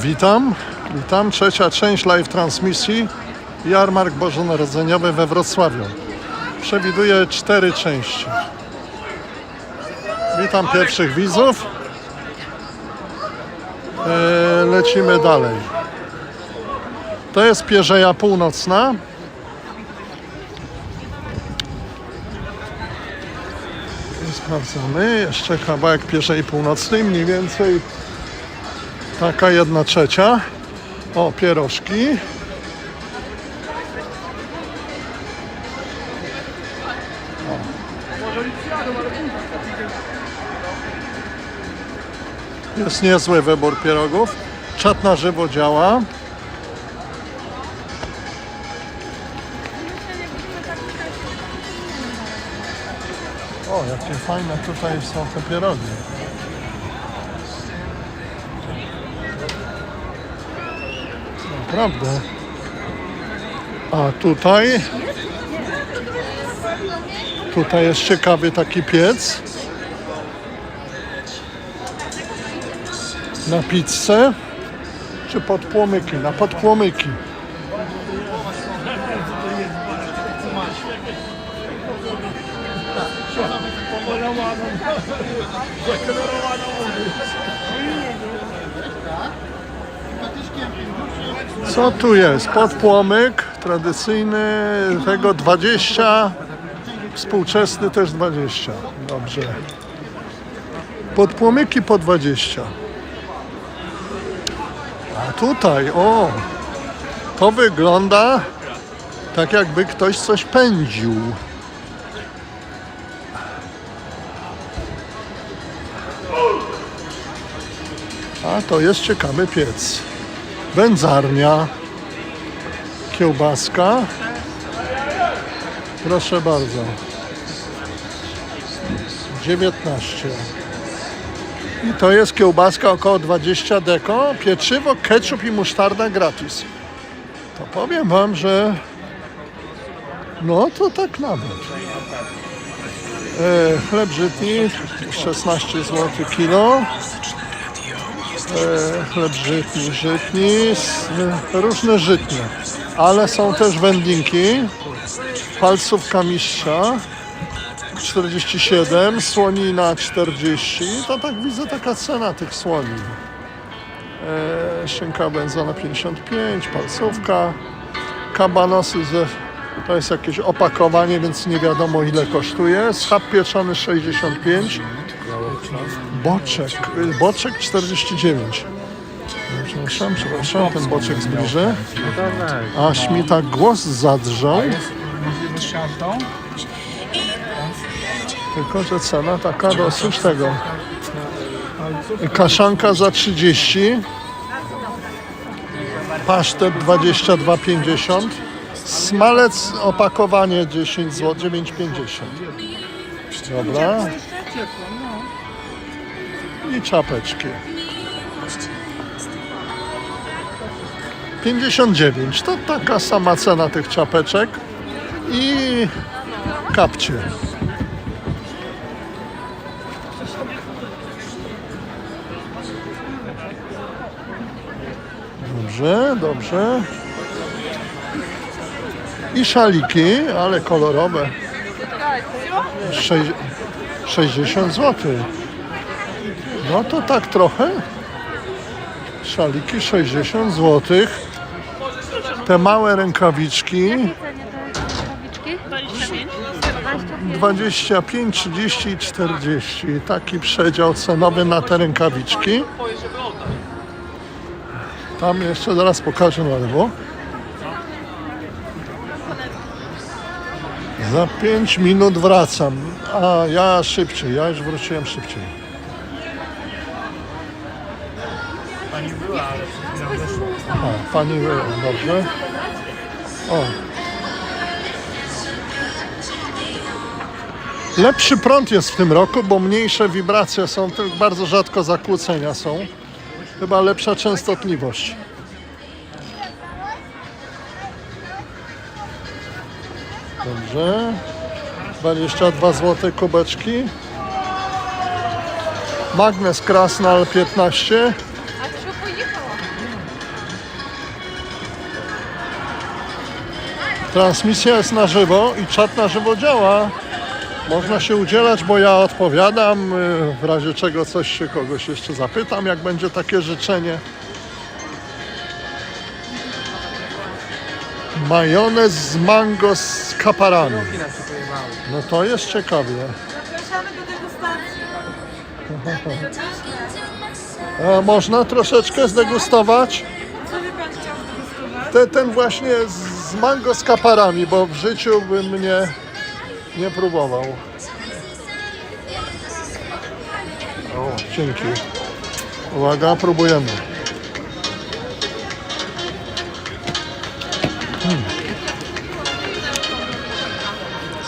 Witam, witam. Trzecia część live transmisji. Jarmark Bożonarodzeniowy we Wrocławiu. Przewiduję cztery części. Witam pierwszych widzów. E, lecimy dalej. To jest Pierzeja Północna. Sprawdzamy. Jeszcze kawałek Pierzei Północnej. Mniej więcej Taka jedna trzecia. O, pierożki. Jest niezły wybór pierogów. Czat na żywo działa. O, jakie fajne tutaj są te pierogi. Naprawdę. A tutaj tutaj jest ciekawy taki piec na pizzę czy podpłomyki? Na podpłomyki. Co tu jest? Podpłomyk tradycyjny, tego 20, współczesny też 20. Dobrze. Podpłomyki po 20. A tutaj, o, to wygląda tak jakby ktoś coś pędził. A to jest ciekawy piec. Wędzarnia, kiełbaska. Proszę bardzo. 19. I to jest kiełbaska około 20 deko, pieczywo, ketchup i musztarda gratis. To powiem wam, że no to tak nawet. E, chleb żytni 16 zł kilo. E, chleb żytni, żytni, e, różne żytnie, ale są też wędlinki, palcówka mistrza 47, słonina 40, to tak widzę taka cena tych słonin. E, szynka wędzona 55, palcówka, kabanosy ze, to jest jakieś opakowanie, więc nie wiadomo ile kosztuje, schab pieczony 65, Boczek, boczek 49. Przepraszam, przepraszam, ten boczek zbliżę. Aż mi tak głos zadrżał. Tylko, że cena taka dosyć tego. Kaszanka za 30. Pasztet 22,50. Smalec opakowanie 10 zł, 9,50. Dobra. I czapeczki. 59 to taka sama cena tych czapeczek i kapcie. Dobrze, dobrze. I szaliki, ale kolorowe. Sześć- 60 zł. No to tak trochę. Szaliki 60 zł. Te małe rękawiczki cenie te rękawiczki? 25, 30 i 40. Taki przedział cenowy na te rękawiczki. Tam jeszcze zaraz pokażę na lewo. Za 5 minut wracam. A ja szybciej, ja już wróciłem szybciej. A, pani dobrze. O. Lepszy prąd jest w tym roku, bo mniejsze wibracje są, bardzo rzadko zakłócenia są. Chyba lepsza częstotliwość. Dobrze. 22 zł kubeczki. Magnes Krasnal 15. Transmisja jest na żywo i czat na żywo działa. Można się udzielać, bo ja odpowiadam. y, W razie czego coś się kogoś jeszcze zapytam, jak będzie takie życzenie. Majonez z mango z kaparami. No to jest ciekawie. Zapraszamy do degustacji. A można troszeczkę zdegustować? Co by pan chciał zdegustować? Te, ten właśnie z z mango z kaparami, bo w życiu bym nie, nie próbował. O, dzięki. Uwaga, próbujemy. Hmm.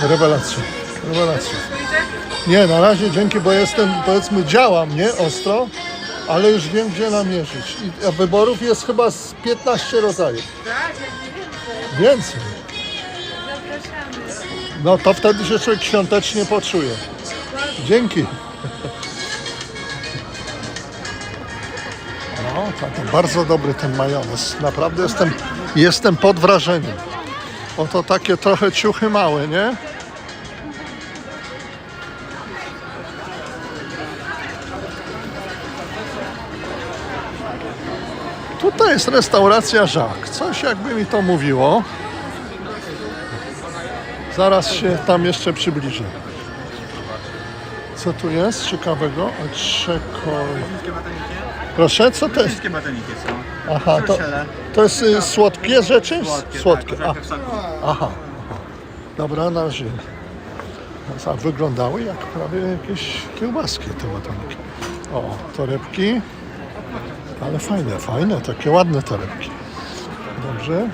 Rewelacja, rewelacja. Nie, na razie dzięki, bo jestem, powiedzmy, działam, nie? Ostro, ale już wiem, gdzie namierzyć. I wyborów jest chyba z 15 rodzajów. Więcej. Zapraszamy. No to wtedy się człowiek świątecznie poczuje. Dzięki. No, tak, bardzo dobry ten majonez. Naprawdę jestem, jestem pod wrażeniem. Oto takie trochę ciuchy małe, nie? Tutaj jest restauracja Żak. Coś jakby mi to mówiło. Zaraz się tam jeszcze przybliżę. Co tu jest ciekawego? Czekoj. Proszę, co to jest? Wszystkie batoniki są. Aha, to, to jest y, słodkie rzeczy? Słodkie, Słodkie. Tak, A, trochę w soku. aha. Dobra, na razie. A wyglądały jak prawie jakieś kiełbaski te batoniki. O, torebki. Ale fajne, fajne, takie ładne torebki. Dobrze.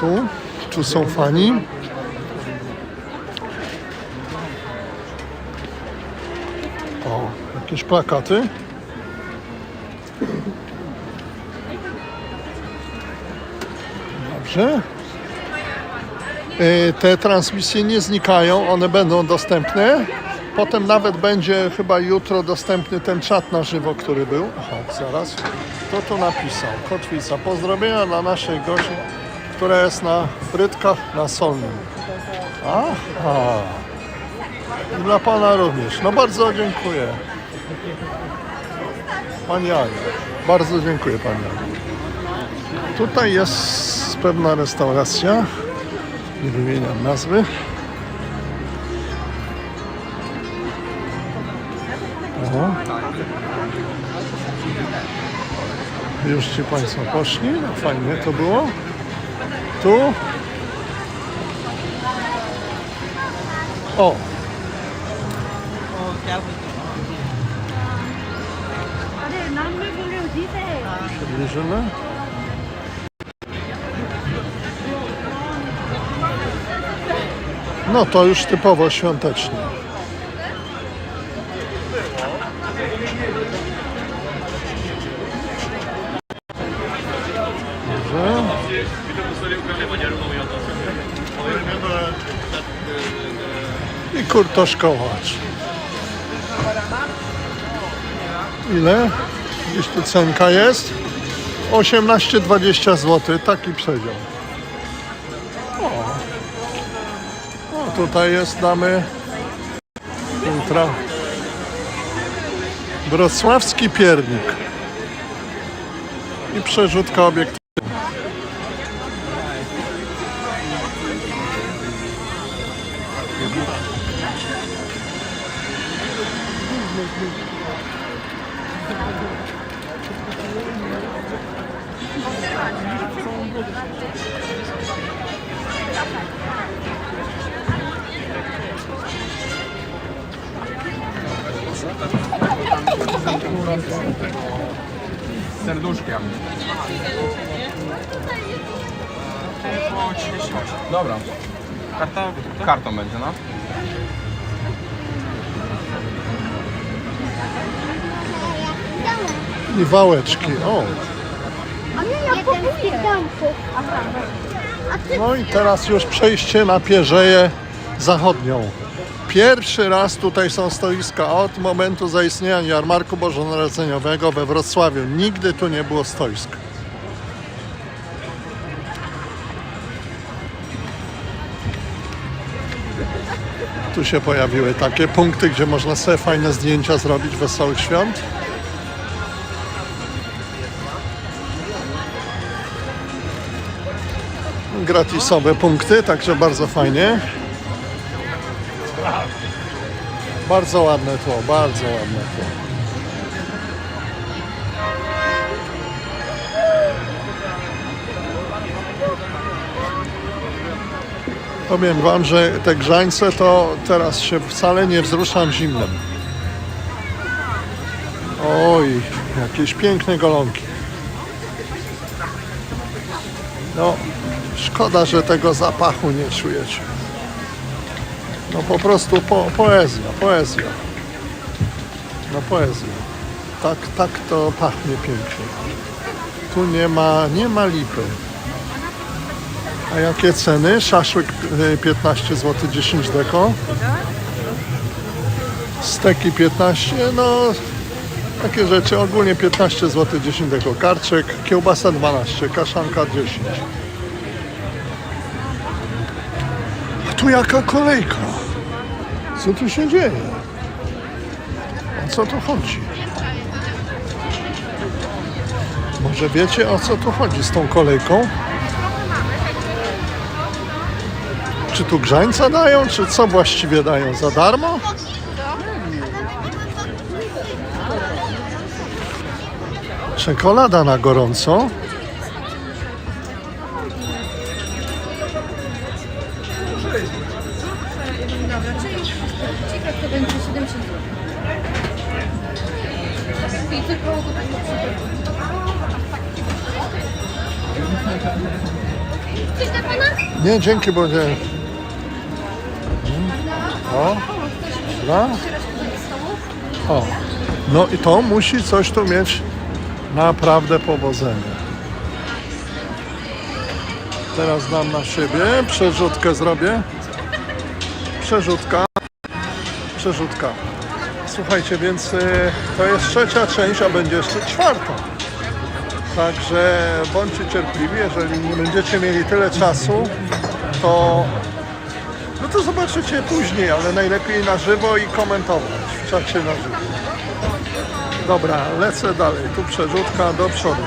Tu, tu są fani. O, jakieś plakaty. Dobrze. Y, Te transmisje nie znikają, one będą dostępne. Potem nawet będzie chyba jutro dostępny ten czat na żywo, który był. Aha, zaraz. Kto tu napisał? Kotwica. Pozdrowienia dla naszej Gosi, która jest na Frytkach na Solnym. Aha. I dla Pana również. No bardzo dziękuję. Pani Aniu. Bardzo dziękuję Pani Aniu. Tutaj jest pewna restauracja. Nie wymieniam nazwy. Już ci Państwo poszli, no fajnie to było. Tu. O. Przybliżymy. No to już typowo świątecznie. Kurtosz kołacz. Ile? Gdzieś tu cenka jest. 18-20 zł, taki przedział. O. o, tutaj jest, damy ultra. Wrocławski piernik. I przerzutka obiektywna. Po 38. Dobra. Karta? Kartą będzie, no. I wałeczki. O. No i teraz już przejście na Pierzeję Zachodnią. Pierwszy raz tutaj są stoiska od momentu zaistnienia jarmarku bożonarodzeniowego we Wrocławiu. Nigdy tu nie było stoisk. Tu się pojawiły takie punkty, gdzie można sobie fajne zdjęcia zrobić wesołych świąt. Gratisowe punkty, także bardzo fajnie. Bardzo ładne tło, bardzo ładne tło. Powiem Wam, że te grzańce to teraz się wcale nie wzruszam zimnem. Oj, jakieś piękne golonki. No, szkoda, że tego zapachu nie czujecie. No po prostu po, poezja, poezja. No poezja. Tak, tak to pachnie pięknie. Tu nie ma, nie ma lipy. A jakie ceny? Szaszłyk y, 15 zł 10 deko. Steki 15, no takie rzeczy. Ogólnie 15 zł 10 deko. Karczek, kiełbasa 12, kaszanka 10. A tu jaka kolejka? Co tu się dzieje? O co tu chodzi? Może wiecie o co tu chodzi z tą kolejką? Czy tu grzańca dają, czy co właściwie dają? Za darmo? Czekolada na gorąco. To będzie 70 zł. I tylko Coś dla pana? Nie, dzięki, bo nie. Dobra. O, no i to musi coś tu mieć naprawdę powodzenie. Teraz dam na siebie, przerzutkę zrobię. Przerzutka, przerzutka. Słuchajcie, więc y, to jest trzecia część, a będzie jeszcze czwarta. Także bądźcie cierpliwi, jeżeli nie będziecie mieli tyle czasu, to no to zobaczycie później, ale najlepiej na żywo i komentować w czacie na żywo. Dobra, lecę dalej. Tu przerzutka do przodu.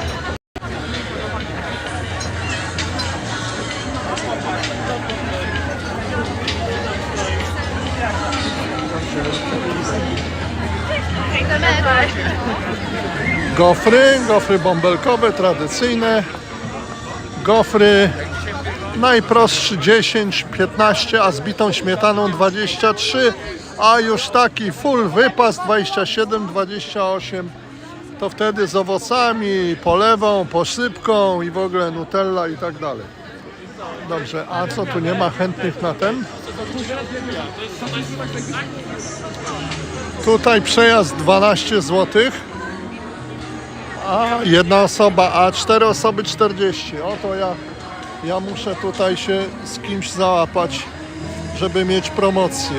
Gofry, gofry bąbelkowe, tradycyjne. Gofry najprostszy 10, 15, a z bitą śmietaną 23, a już taki full wypas 27, 28. To wtedy z owocami, polewą, posypką i w ogóle nutella i tak dalej. Dobrze, a co tu nie ma chętnych na ten? Tutaj przejazd 12 złotych. A jedna osoba, a cztery osoby 40. Oto ja, ja muszę tutaj się z kimś załapać, żeby mieć promocję.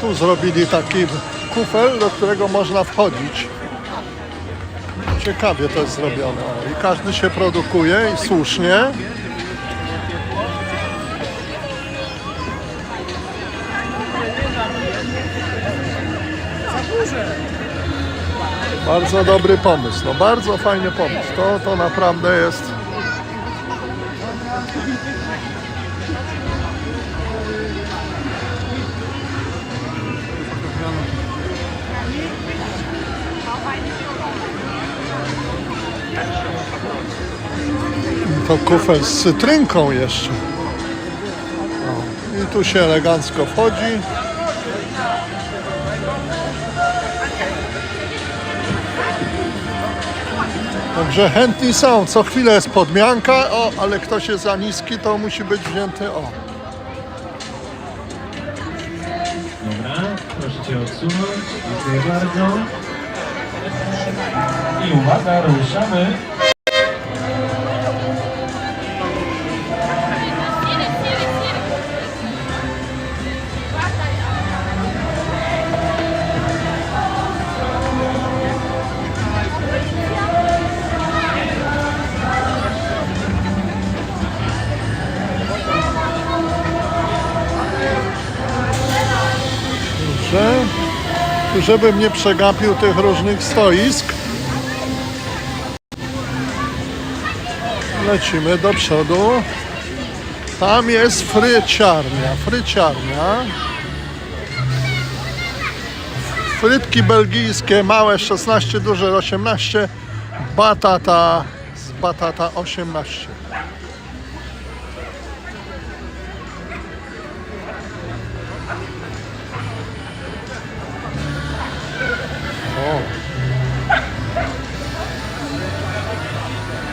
Tu zrobili taki kufel, do którego można wchodzić. Ciekawie to jest zrobione. I każdy się produkuje i słusznie. Bardzo dobry pomysł, no bardzo fajny pomysł. To, to naprawdę jest. To kufel z cytrynką jeszcze. I tu się elegancko wchodzi. Także chętni są. Co chwilę jest podmianka, o, ale ktoś jest za niski, to musi być wzięty o. Dobra, proszę Cię odsunąć. Dziękuję bardzo. I uwaga, ruszamy. Żebym nie przegapił tych różnych stoisk. Lecimy do przodu. Tam jest fryciarnia. Fryciarnia. Frytki belgijskie, małe 16, duże 18. Batata z batata 18.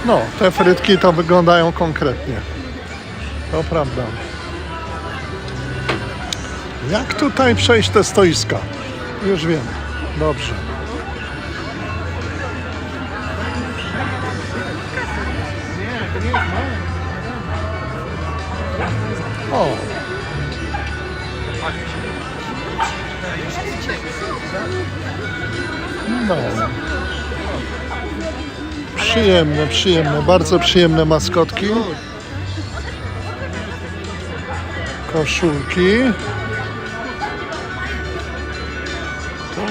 No, te frytki to wyglądają konkretnie. To prawda. Jak tutaj przejść te stoiska? Już wiem. Dobrze. Przyjemne, przyjemne, bardzo przyjemne maskotki. Koszulki. Tu.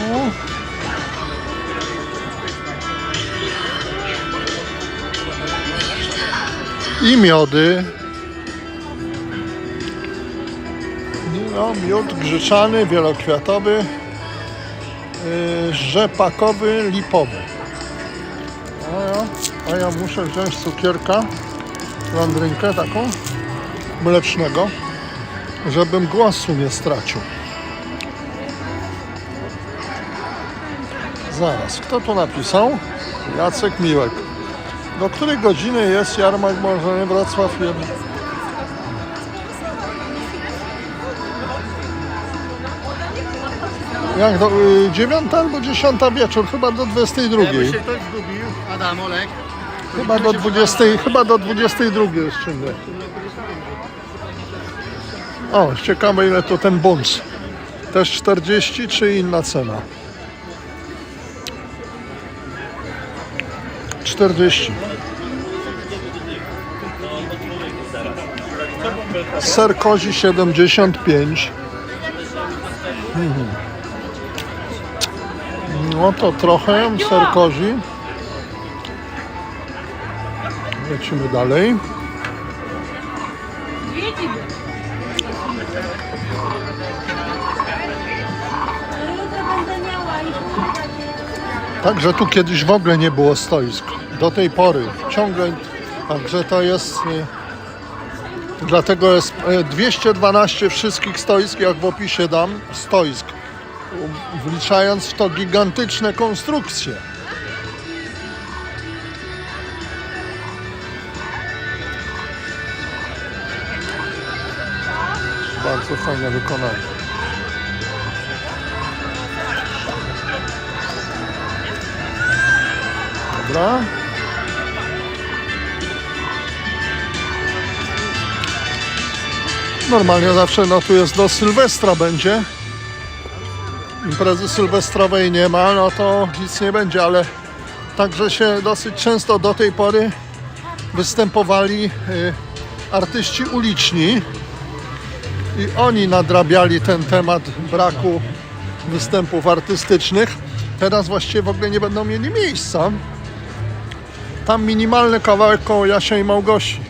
I miody. No, miód grzeczany, wielokwiatowy, yy, rzepakowy, lipowy. Ja, a ja muszę wziąć cukierka, landrynkę taką, mlecznego, żebym głosu nie stracił. Zaraz, kto tu napisał? Jacek Miłek. Do której godziny jest jarmark Bożony Wrocław 1? Jak do y, 9 albo 10 wieczór, chyba do 22. Jakby się ktoś zgubił, Adam, Olek, Chyba do 20, chyba do 22 jest ciągle. O, ciekawe ile to ten bons. Też 40 czy inna cena? 40. Ser kozi 75. Mhm. No to trochę ser kozi. Lecimy dalej. Także tu kiedyś w ogóle nie było stoisk. Do tej pory. Ciągle. Także to jest. y, Dlatego jest y, 212 wszystkich stoisk, jak w opisie dam, stoisk. Wliczając w to gigantyczne konstrukcje. Bardzo fajne wykonanie. Dobra. Normalnie zawsze no tu jest do Sylwestra będzie. Imprezy sylwestrowej nie ma, no to nic nie będzie, ale także się dosyć często do tej pory występowali y, artyści uliczni i oni nadrabiali ten temat braku występów artystycznych. Teraz właściwie w ogóle nie będą mieli miejsca. Tam minimalny kawałek koło Jasia i Małgosi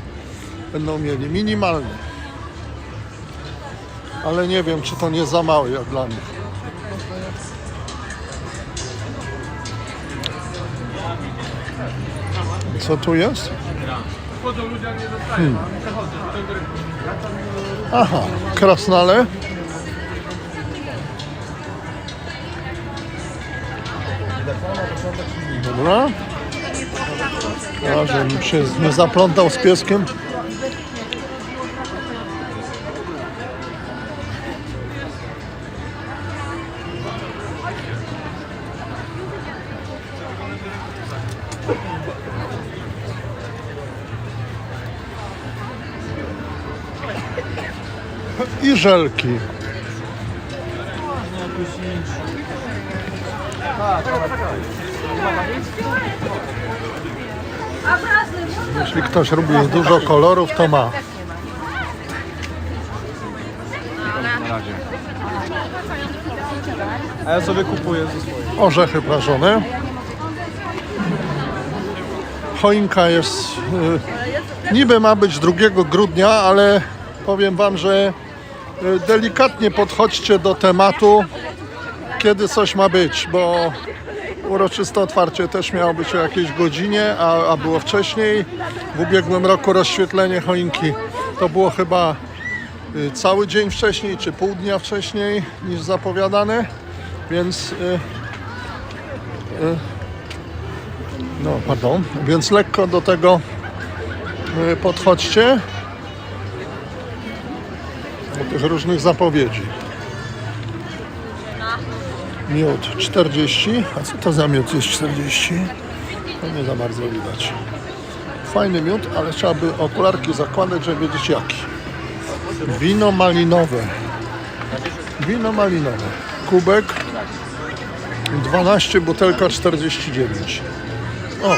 będą mieli, minimalny. Ale nie wiem, czy to nie za mały jak dla nich. Co tu jest? Hmm. Aha, krasnale. Dobra. Ja, żebym się nie zaplątał z pieskiem. Żelki. Jeśli ktoś lubi dużo kolorów, to ma. A ja sobie kupuję ze swojej. Orzechy prażone. Choinka jest. y, niby ma być 2 grudnia, ale powiem Wam, że delikatnie podchodźcie do tematu, kiedy coś ma być, bo uroczyste otwarcie też miało być o jakiejś godzinie, a, a było wcześniej. W ubiegłym roku rozświetlenie choinki to było chyba y, cały dzień wcześniej, czy pół dnia wcześniej niż zapowiadane, więc. y, no, pardon. Więc lekko do tego y, podchodźcie. Do tych różnych zapowiedzi. Miód 40. A co to za miód jest 40? To nie za bardzo widać. Fajny miód, ale trzeba by okularki zakładać, żeby wiedzieć jaki. Wino malinowe. Wino malinowe. Kubek 12, butelka 49. O.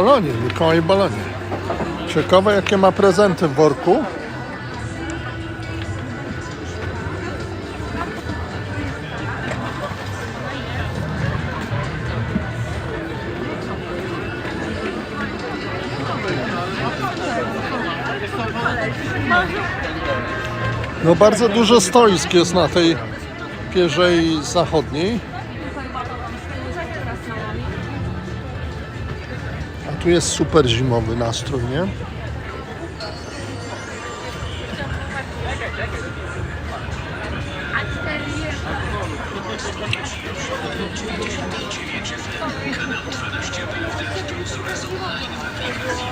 balonie, Mikołaj balonie. Ciekawe jakie ma prezenty w worku. No bardzo dużo stoisk jest na tej pierzei zachodniej. Tu jest super zimowy nastrój, nie?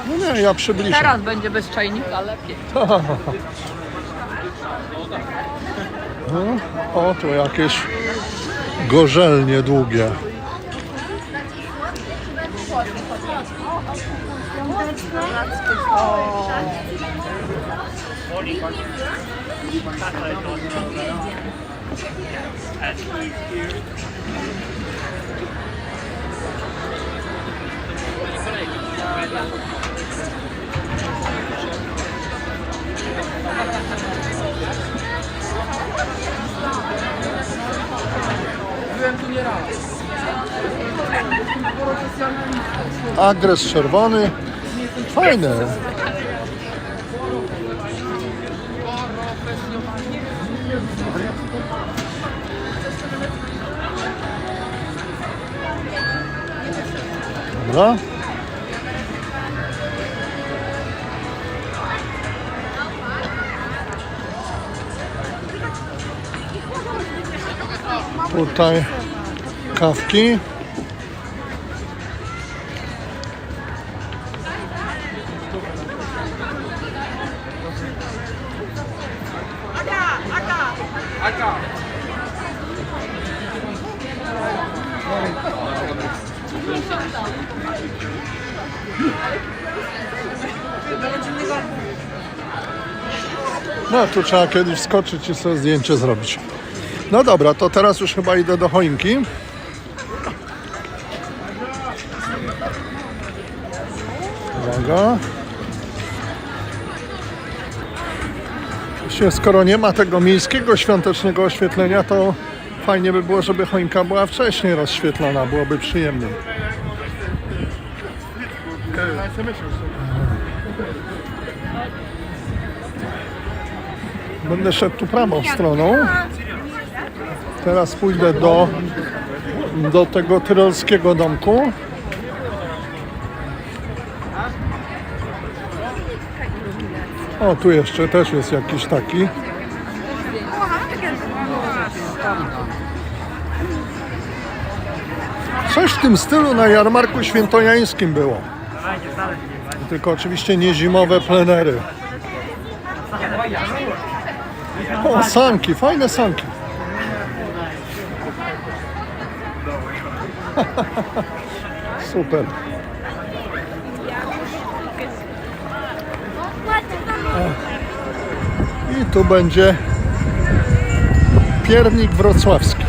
No nie, ja przybliżę. Teraz będzie bez czajnika lepiej. O, tu jakieś gorzelnie długie. Agres czerwony. Fajne. Dobra. Tutaj kawki. No tu trzeba kiedyś skoczyć i sobie zdjęcie zrobić. No dobra, to teraz już chyba idę do choinki. Uwaga. Właściwie skoro nie ma tego miejskiego świątecznego oświetlenia, to fajnie by było, żeby choinka była wcześniej rozświetlona, byłoby przyjemniej. Będę szedł tu prawą stroną. Teraz pójdę do, do tego tyrolskiego domku. O, tu jeszcze też jest jakiś taki. Coś w tym stylu na jarmarku świętojańskim było. Tylko oczywiście nie zimowe plenery. O, sanki, fajne sanki. Super. I tu będzie piernik wrocławski.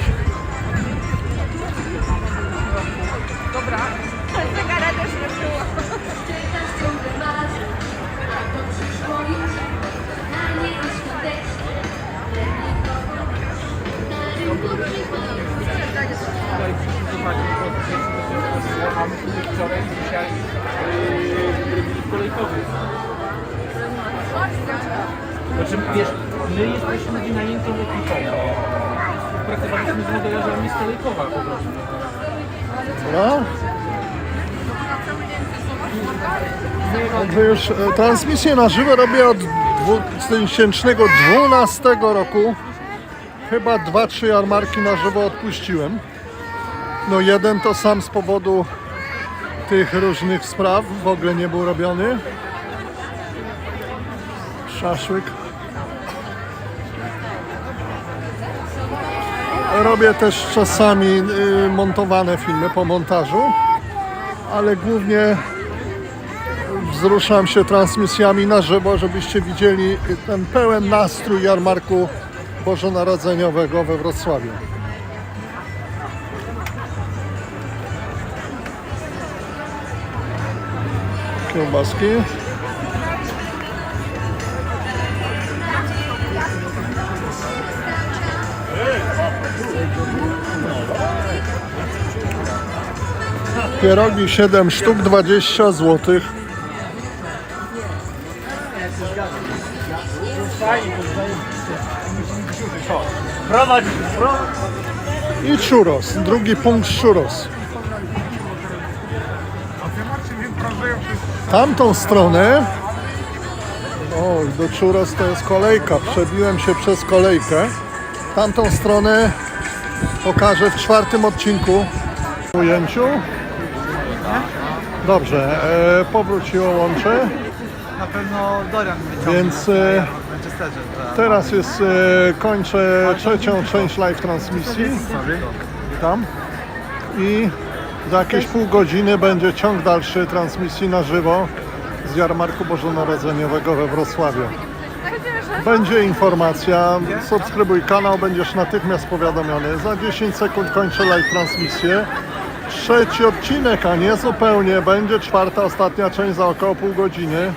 Także już e, transmisję na żywo robię od 2012 roku. Chyba 2-3 jarmarki na żywo odpuściłem. No jeden to sam z powodu tych różnych spraw w ogóle nie był robiony. Szaszłyk. Robię też czasami y, montowane filmy po montażu, ale głównie wzruszam się transmisjami na żywo, żebyście widzieli ten pełen nastrój jarmarku bożonarodzeniowego we Wrocławiu. Kiełbaski. Pierogi 7 sztuk 20 zł. I churros, drugi punkt churros. Tamtą stronę o, do churros to jest kolejka. Przebiłem się przez kolejkę. Tamtą stronę pokażę w czwartym odcinku w ujęciu. Dobrze, e, powróciło łącze, Na pewno Dorian więc e. teraz jest, e, kończę trzecią część live transmisji tam i za jakieś pół godziny będzie ciąg dalszy transmisji na żywo z jarmarku bożonarodzeniowego we Wrocławiu. Będzie informacja, subskrybuj kanał, będziesz natychmiast powiadomiony. Za 10 sekund kończę live transmisję. Trzeci odcinek, a nie zupełnie, będzie czwarta, ostatnia część za około pół godziny.